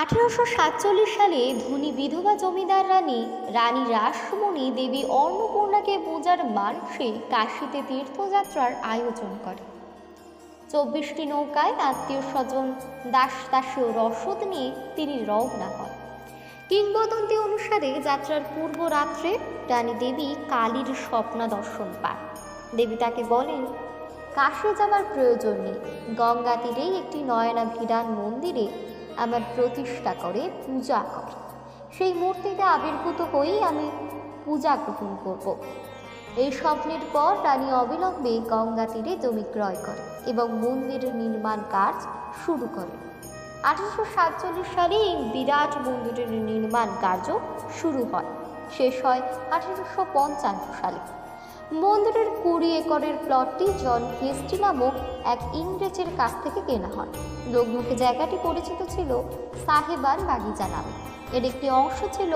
আঠারোশো সাতচল্লিশ সালে ধনী বিধবা জমিদার রানী রানী রাসমণি দেবী অন্নপূর্ণাকে পূজার মানসে কাশীতে তীর্থযাত্রার আয়োজন করে। চব্বিশটি নৌকায় আত্মীয় স্বজন, দাস দাসীয় রসদ নিয়ে তিনি রওনা হন। কিংবদন্তি অনুসারে যাত্রার পূর্ব রাত্রে রানী দেবী কালীর স্বপ্ন দর্শন পান। দেবী তাকে বলেন, কাশে যাবার প্রয়োজন নেই। গঙ্গা তীরেই একটি নয়না নয়নাভিরান মন্দিরে আমার প্রতিষ্ঠা করে পূজা করে। সেই মূর্তিতে আবির্ভূত হয়েই আমি পূজা গ্রহণ করব। এই স্বপ্নের পর রানী অবিলম্বে গঙ্গা তীরে জমি ক্রয় করে এবং মন্দির নির্মাণ কাজ শুরু করে। আঠারোশো সাতচল্লিশ সালে এই বিরাট মন্দিরের নির্মাণ কার্য শুরু হয়। শেষ হয় আঠারোশো পঞ্চান্ন সালে। মন্দিরের কুড়ি একরের প্লটটি জন হেস্টি নামক এক ইংরেজের কাছ থেকে কেনা হয়। লোকমুখে জায়গাটি পরিচিত ছিল সাহেবান বাগিচা নামে। এর একটি অংশ ছিল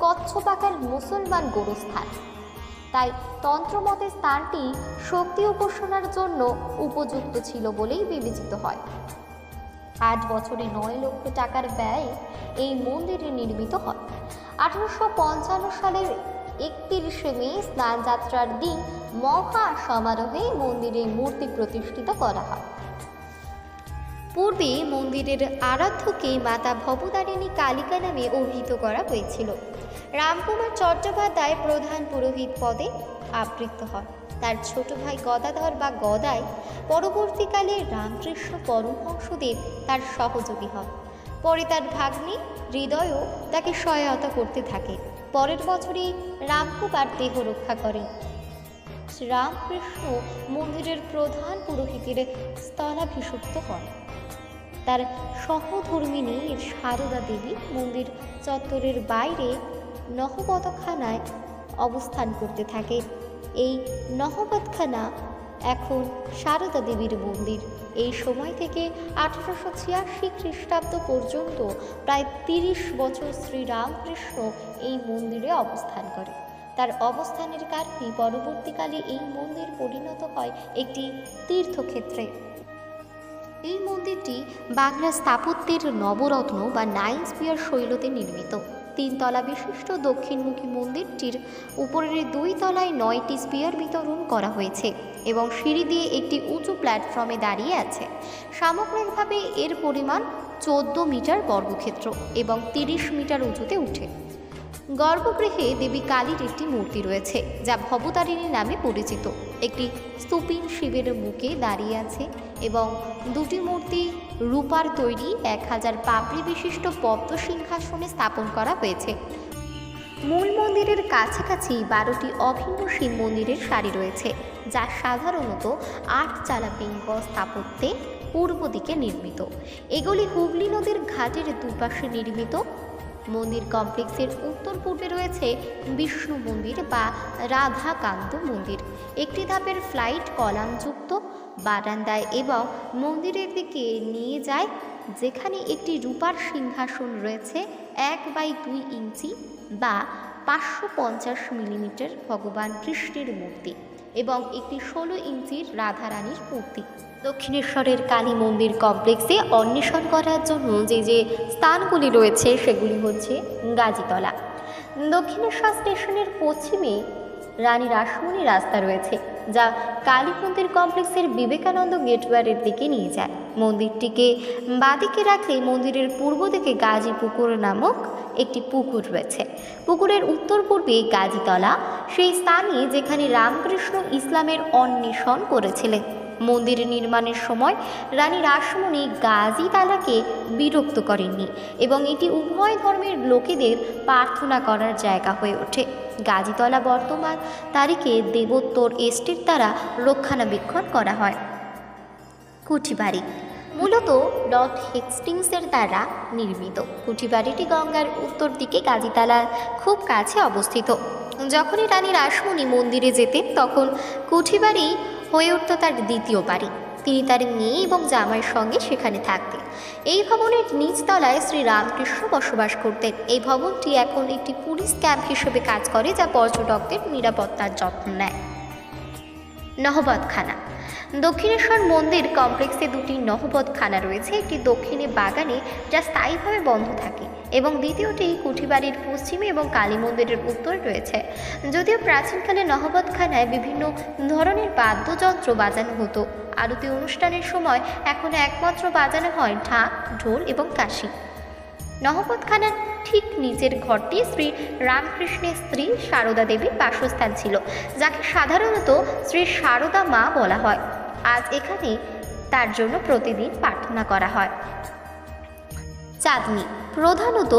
কচ্ছপাকার মুসলমান গোরস্থান। তাই তন্ত্রমতে স্থানটি শক্তি উপাসনার জন্য উপযুক্ত ছিল বলেই বিবেচিত হয়। আট বছরে নয় লক্ষ টাকার ব্যয় এই মন্দিরে নির্মিত হয়। আঠারোশো পঞ্চান্ন সালের একত্রিশে মে স্নানযাত্রার দিন মহা সমারোহে মন্দিরে মূর্তি প্রতিষ্ঠিত করা হয়। পূর্বে মন্দিরের আরাধ্যকে মাতা ভবতারিণী কালিকা নামে অভিহিত করা হয়েছিল। রামকুমার চট্টোপাধ্যায় প্রধান পুরোহিত পদে আবৃত্ত হন। তার ছোট ভাই গদাধর বা গদায় পরবর্তীকালে রামকৃষ্ণ পরমহংসদেব তার সহযোগী হন। পরে তার ভাগ্নি হৃদয়ও তাকে সহায়তা করতে থাকে। পরের বছরই রামকুমার দেহ রক্ষা করেন শ্রীরামকৃষ্ণ মন্দিরের প্রধান পুরোহিতের স্থলাভিষিক্ত হন। তার সহধর্মিনী সারদা দেবী মন্দির চত্বরের বাইরে নহবতখানায় অবস্থান করতে থাকে। এই নহবতখানা এখন সারদা দেবীর মন্দির। এই সময় থেকে আঠারোশো ছিয়াশি খ্রিস্টাব্দ পর্যন্ত প্রায় তিরিশ বছর শ্রীরামকৃষ্ণ এই মন্দিরে অবস্থান করে। তার অবস্থানের কারণে পরবর্তীকালে এই মন্দির পরিণত হয় একটি তীর্থক্ষেত্রে। এই মন্দিরটি বাংলা স্থাপত্যের নবরত্ন বা নাইন স্পিয়ার শৈলতে নির্মিত। তিনতলা বিশিষ্ট দক্ষিণমুখী মন্দিরটির উপরের দুই তলায় নয়টি স্পিয়ার বিতরণ করা হয়েছে। এবং সিঁড়ি দিয়ে একটি উঁচু প্ল্যাটফর্মে দাঁড়িয়ে আছে। সামগ্রিকভাবে এর পরিমাণ চোদ্দ মিটার বর্গক্ষেত্র এবং তিরিশ মিটার উঁচুতে উঠে। গর্ভগৃহে দেবী কালীর একটি মূর্তি রয়েছে, যা ভবতারিণী নামে পরিচিত। একটি স্তূপীন শিবের মুখে দাঁড়িয়ে আছে এবং দুটি মূর্তি রূপার তৈরি এক হাজার পাপড়ি বিশিষ্ট পদ্ম সিংহাসনে স্থাপন করা হয়েছে। মূল মন্দিরের কাছাকাছি বারোটি অভিন্ন শিব মন্দিরের সারি রয়েছে, যা সাধারণত আট চালা বিঙ্গ স্থাপত্যে পূর্ব দিকে নির্মিত। এগুলি হুগলি নদীর ঘাটের দুপাশে নির্মিত। মন্দির কমপ্লেক্সের উত্তর পূর্বে রয়েছে বিষ্ণু মন্দির বা রাধাকান্ত মন্দির। একটি ধাপের ফ্লাইট কলামযুক্ত, বারান্দায় এবং মন্দিরের দিকে নিয়ে যায় যেখানে একটি রূপার সিংহাসন রয়েছে এক বাই দুই ইঞ্চি বা পাঁচশো পঞ্চাশ মিলিমিটার ভগবান কৃষ্ণের মূর্তি এবং একটি ষোলো ইঞ্চির রাধারানীর মূর্তি। দক্ষিণেশ্বরের কালী মন্দির কমপ্লেক্সে অন্বেষণ করার জন্য যে যে স্থানগুলি রয়েছে সেগুলি হচ্ছে গাজীতলা। দক্ষিণেশ্বর স্টেশনের পশ্চিমে রানী রাসমণি রাস্তা রয়েছে। যা কালী মন্দির কমপ্লেক্সের বিবেকানন্দ গেটওয়ারের দিকে নিয়ে যায়। মন্দিরটিকে বাদিকে রাখলে মন্দিরের পূর্ব দিকে গাজী পুকুর নামক একটি পুকুর রয়েছে। পুকুরের উত্তর পূর্বে গাজীতলা, সেই স্থানে যেখানে রামকৃষ্ণ ইসলামের অন্বেষণ করেছিলেন। মন্দির নির্মাণের সময় রানী রাসমণি গাজীতালাকে বিরক্ত করেননি এবং এটি উভয় ধর্মের লোকেদের প্রার্থনা করার জায়গা হয়ে ওঠে। গাজীতলা বর্তমান তারিখে দেবোত্তর এস্টেট দ্বারা রক্ষণাবেক্ষণ করা হয়। কুঠিবাড়ি মূলত লর্ড হেক্সটিংসের দ্বারা নির্মিত। কুঠিবাড়িটি গঙ্গার উত্তর দিকে গাজীতলার খুব কাছে অবস্থিত। যখনই রানী রাসমণি মন্দিরে যেতেন, তখন কুঠিবাড়ি হয়ে উঠত তার দ্বিতীয় বাড়ি। তিনি তার মেয়ে এবং জামাইয়ের সঙ্গে সেখানে থাকতেন। এই ভবনের নিচতলায় শ্রী রামকৃষ্ণ বসবাস করতেন। এই ভবনটি এখন একটি পুলিশ ক্যাম্প হিসেবে কাজ করে, যা পর্যটকদের নিরাপত্তার যত্ন নেয়। নহবতখানা। দক্ষিণেশ্বর মন্দির কমপ্লেক্সে দুটি নহবতখানা রয়েছে। একটি দক্ষিণে বাগানে, যা স্থায়ীভাবে বন্ধ থাকে। এবং দ্বিতীয়টি কুঠিবাড়ির পশ্চিমে এবং কালী মন্দিরের উত্তরে রয়েছে। যদিও প্রাচীনকালে নহবতখানায় বিভিন্ন ধরনের বাদ্যযন্ত্র বাজানো হতো। আরতি অনুষ্ঠানের সময় এখন একমাত্র বাজানো হয় ঢাক, ঢোল এবং কাশি। নহবতখানার ঠিক নিচের ঘরটি শ্রী রামকৃষ্ণের স্ত্রী সারদা দেবীর বাসস্থান ছিল, যাকে সাধারণত শ্রী সারদা মা বলা হয়। আজ এখানে তার জন্য প্রতিদিন প্রার্থনা করা হয়। চাঁদনি প্রধানত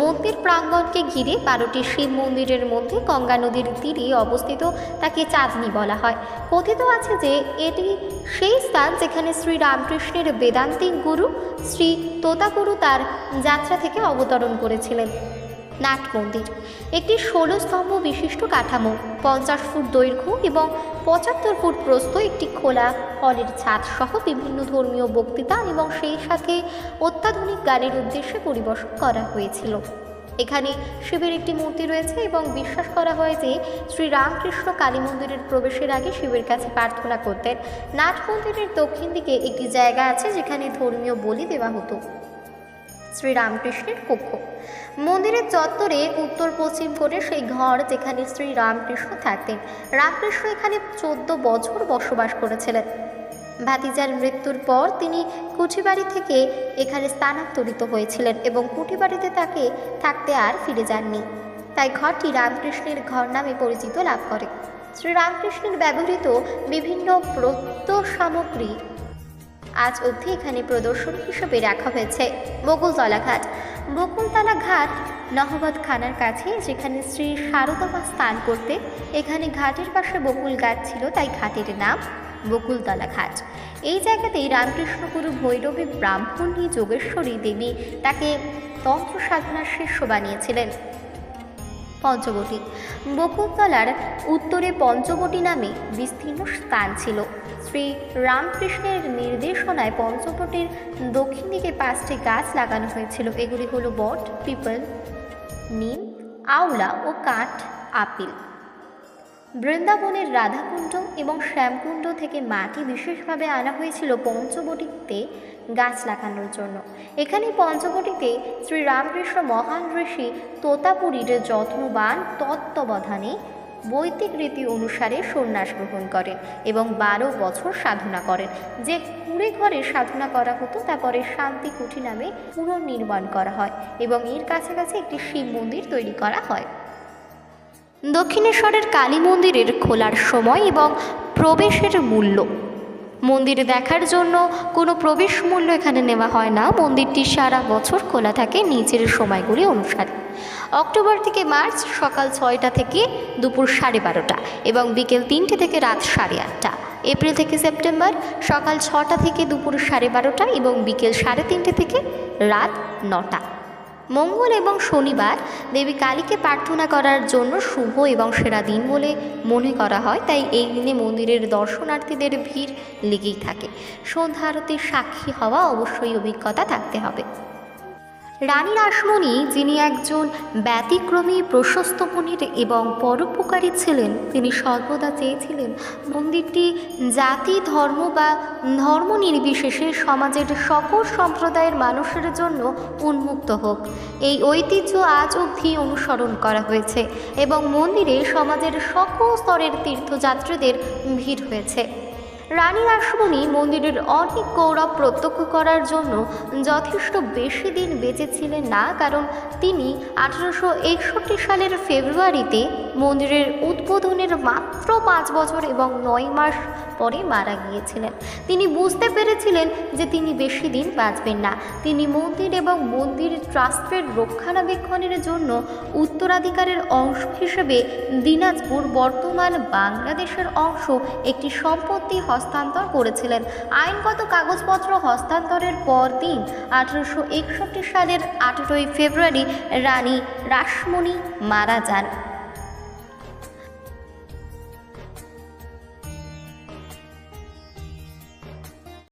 মন্দির প্রাঙ্গণকে ঘিরে বারোটি শিব মন্দিরের মধ্যে গঙ্গা নদীর তীরে অবস্থিত তাকে চাঁদনি বলা হয়। কথিত আছে যে এটি সেই স্থান যেখানে শ্রী রামকৃষ্ণের বেদান্তিক গুরু শ্রী তোতাগুরু তার যাত্রা থেকে অবতরণ করেছিলেন। নাট মন্দির। একটি ষোলো স্তম্ভ বিশিষ্ট কাঠামো, পঞ্চাশ ফুট দৈর্ঘ্য এবং পঁচাত্তর ফুট প্রস্থ একটি খোলা হলের ছাদ সহ বিভিন্ন ধর্মীয় বক্তৃতা এবং সেই সাথে অত্যাধুনিক গানের উদ্দেশ্যে পরিবেশন করা হয়েছিল। এখানে শিবের একটি মূর্তি রয়েছে এবং বিশ্বাস করা হয় যে শ্রী রামকৃষ্ণ কালী মন্দিরের প্রবেশের আগে শিবের কাছে প্রার্থনা করতেন। নাট মন্দিরের দক্ষিণ দিকে একটি জায়গা আছে যেখানে ধর্মীয় বলি দেওয়া হতো। শ্রীরামকৃষ্ণের কক্ষ। মন্দিরের চত্বরে উত্তর পশ্চিম কোণে সেই ঘর যেখানে শ্রী রামকৃষ্ণ থাকতেন। রামকৃষ্ণ এখানে চোদ্দ বছর বসবাস করেছিলেন। ভাতিজার মৃত্যুর পর তিনি কুঠিবাড়ি থেকে এখানে স্থানান্তরিত হয়েছিলেন এবং কুঠিবাড়িতে তাকে থাকতে আর ফিরে যাননি। তাই ঘরটি রামকৃষ্ণের ঘর নামে পরিচিত লাভ করে। শ্রী রামকৃষ্ণের ব্যবহৃত বিভিন্ন প্রত্যয় সামগ্রী আজ অবধি এখানে প্রদর্শন হিসেবে রাখা হয়েছে বকুলতলা ঘাট বকুলতলা ঘাট নহবত খানার কাছে, যেখানে শ্রী সারদামা স্নান করতে, এখানে ঘাটের পাশে বকুল গাছ ছিল, তাই ঘাটের নাম বকুলতলা ঘাট এই জায়গাতেই রামকৃষ্ণগুরু ভৈরবী ব্রাহ্মণী যোগেশ্বরী দেবী তাকে তন্ত্র সাধনার শিষ্য বানিয়েছিলেন। পঞ্চবটি। বকুলতলার উত্তরে পঞ্চবটি নামে বিস্তীর্ণ স্থান ছিল। শ্রী রামকৃষ্ণের নির্দেশনায় পঞ্চবটির দক্ষিণ দিকে পাঁচটি গাছ লাগানো হয়েছিল। এগুলি হলো বট, পিপল, নিম, আওলা ও কাঠ, আপিল। বৃন্দাবনের রাধাকুণ্ড এবং শ্যামকুণ্ড থেকে মাটি বিশেষভাবে আনা হয়েছিল পঞ্চবটিতে গাছ লাগানোর জন্য। এখানে পঞ্চবটিতে শ্রী রামকৃষ্ণ মহান ঋষি তোতাপুরীর যত্নবান তত্ত্বাবধানে বৈদিক রীতি অনুসারে সন্ন্যাস গ্রহণ করেন এবং বারো বছর সাধনা করেন। যে কুড়ে ঘরে সাধনা করা হতো তারপরে শান্তি কুঠি নামে পুনর্নির্মাণ করা হয় এবং এর কাছাকাছি একটি শিব মন্দির তৈরি করা হয়। দক্ষিণেশ্বরের কালী মন্দিরের খোলার সময় এবং প্রবেশের মূল্য। মন্দির দেখার জন্য কোনো প্রবেশ মূল্য এখানে নেওয়া হয় না। মন্দিরটি সারা বছর খোলা থাকে, নিচের সময়গুলি অনুসারে। অক্টোবর থেকে মার্চ সকাল ছয়টা থেকে দুপুর সাড়ে বারোটা এবং বিকেল তিনটে থেকে রাত সাড়ে আটটা। এপ্রিল থেকে সেপ্টেম্বর সকাল ছটা থেকে দুপুর সাড়ে বারোটা এবং বিকেল সাড়ে তিনটে থেকে রাত নটা। মঙ্গল এবং শনিবার দেবী কালীকে প্রার্থনা করার জন্য শুভ এবং সেরা দিন বলে মনে করা হয়, তাই এই দিনে মন্দিরের দর্শনার্থীদের ভিড় লেগেই থাকে। সন্ধ্যা আরতির সাক্ষী হওয়া অবশ্যই অভিজ্ঞতা থাকতে হবে। রানী রাসমণি যিনি একজন ব্যতিক্রমী, প্রশস্ত মনির এবং পরোপকারী ছিলেন, তিনি সর্বদা চেয়েছিলেন মন্দিরটি জাতি, ধর্ম বা ধর্ম নির্বিশেষে সমাজের সকল সম্প্রদায়ের মানুষের জন্য উন্মুক্ত হোক। এই ঐতিহ্য আজ অবধি অনুসরণ করা হয়েছে এবং মন্দিরে সমাজের সকল স্তরের তীর্থযাত্রীদের ভিড় হয়েছে। রানী রাসমণি মন্দিরের অনেক গৌরব প্রত্যক্ষ করার জন্য যথেষ্ট বেশি দিন বেঁচে ছিলেন না, কারণ তিনি আঠারোশো একষট্টি সালের ফেব্রুয়ারিতে মন্দিরের উদ্বোধনের মাত্র পাঁচ বছর এবং নয় মাস পরে মারা গিয়েছিলেন। তিনি বুঝতে পেরেছিলেন যে তিনি বেশি দিন বাঁচবেন না। তিনি মন্দির এবং মন্দির ট্রাস্টের রক্ষণাবেক্ষণের জন্য উত্তরাধিকারের অংশ হিসেবে দিনাজপুর বর্তমান বাংলাদেশের অংশ একটি সম্পত্তি হস্তান্তর করেছিলেন। আইনগত কাগজপত্র হস্তান্তরের পর দিন, আঠেরোশো একষট্টি সালের আঠেরোই ফেব্রুয়ারি রানী রাসমণি মারা যান।